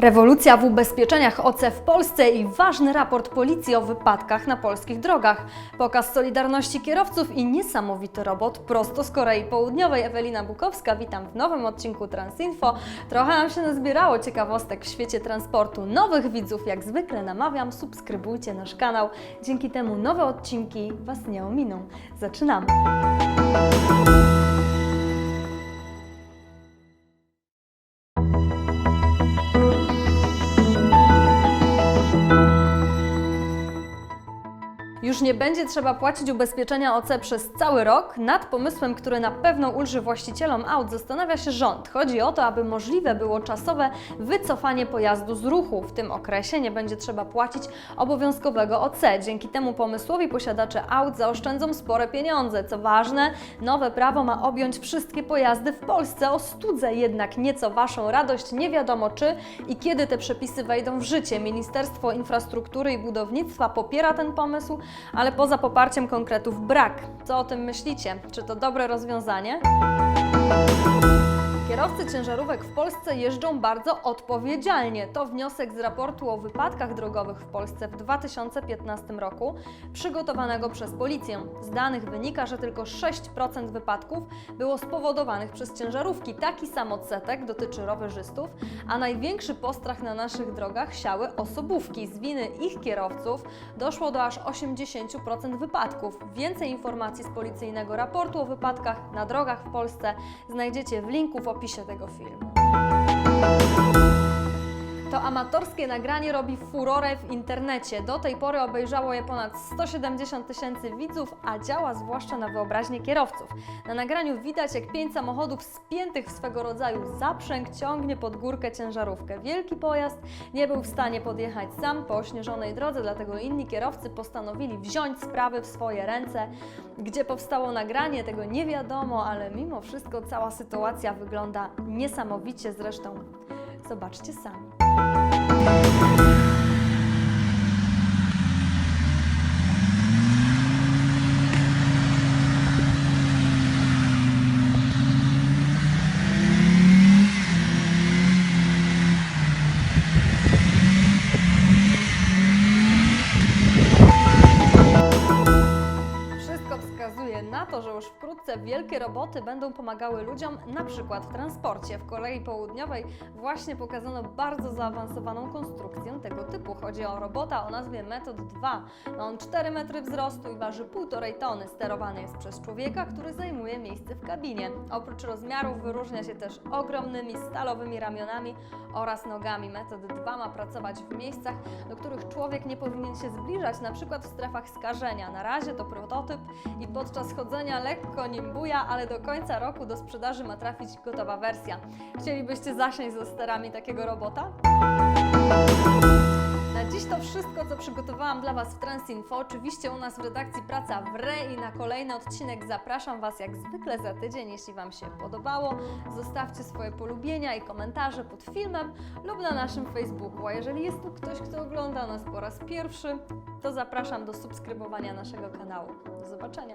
Rewolucja w ubezpieczeniach OC w Polsce i ważny raport policji o wypadkach na polskich drogach. Pokaz solidarności kierowców i niesamowity robot prosto z Korei Południowej. Ewelina Bukowska, witam w nowym odcinku Transinfo. Trochę nam się nazbierało ciekawostek w świecie transportu. Nowych widzów jak zwykle namawiam, subskrybujcie nasz kanał. Dzięki temu nowe odcinki Was nie ominą. Zaczynamy! Już nie będzie trzeba płacić ubezpieczenia OC przez cały rok. Nad pomysłem, który na pewno ulży właścicielom aut, zastanawia się rząd. Chodzi o to, aby możliwe było czasowe wycofanie pojazdu z ruchu. W tym okresie nie będzie trzeba płacić obowiązkowego OC. Dzięki temu pomysłowi posiadacze aut zaoszczędzą spore pieniądze. Co ważne, nowe prawo ma objąć wszystkie pojazdy w Polsce. Ostudze jednak nieco Waszą radość. Nie wiadomo czy i kiedy te przepisy wejdą w życie. Ministerstwo Infrastruktury i Budownictwa popiera ten pomysł, ale poza poparciem konkretów brak. Co o tym myślicie? Czy to dobre rozwiązanie? Kierowcy ciężarówek w Polsce jeżdżą bardzo odpowiedzialnie. To wniosek z raportu o wypadkach drogowych w Polsce w 2015 roku, przygotowanego przez policję. Z danych wynika, że tylko 6% wypadków było spowodowanych przez ciężarówki. Taki sam odsetek dotyczy rowerzystów, a największy postrach na naszych drogach siały osobówki. Z winy ich kierowców doszło do aż 80% wypadków. Więcej informacji z policyjnego raportu o wypadkach na drogach w Polsce znajdziecie w linku w opisie tego filmu. To amatorskie nagranie robi furorę w internecie. Do tej pory obejrzało je ponad 170 tysięcy widzów, a działa zwłaszcza na wyobraźnię kierowców. Na nagraniu widać, jak pięć samochodów spiętych w swego rodzaju zaprzęg ciągnie pod górkę ciężarówkę. Wielki pojazd nie był w stanie podjechać sam po ośnieżonej drodze, dlatego inni kierowcy postanowili wziąć sprawy w swoje ręce. Gdzie powstało nagranie, tego nie wiadomo, ale mimo wszystko cała sytuacja wygląda niesamowicie zresztą. Zobaczcie sami. Na to, że już wkrótce wielkie roboty będą pomagały ludziom, na przykład w transporcie. W Korei Południowej właśnie pokazano bardzo zaawansowaną konstrukcję tego typu. Chodzi o robota o nazwie Metod 2. Ma on 4 metry wzrostu i waży 1,5 tony. Sterowany jest przez człowieka, który zajmuje miejsce w kabinie. Oprócz rozmiarów wyróżnia się też ogromnymi stalowymi ramionami oraz nogami. Metod 2 ma pracować w miejscach, do których człowiek nie powinien się zbliżać, na przykład w strefach skażenia. Na razie to prototyp i podczas chodzenia lekko nim buja, ale do końca roku do sprzedaży ma trafić gotowa wersja. Chcielibyście zasiąść ze sterami takiego robota? Wszystko, co przygotowałam dla Was w Transinfo. Oczywiście u nas w redakcji praca w re i na kolejny odcinek zapraszam Was jak zwykle za tydzień. Jeśli Wam się podobało, zostawcie swoje polubienia i komentarze pod filmem lub na naszym Facebooku. A jeżeli jest tu ktoś, kto ogląda nas po raz pierwszy, to zapraszam do subskrybowania naszego kanału. Do zobaczenia!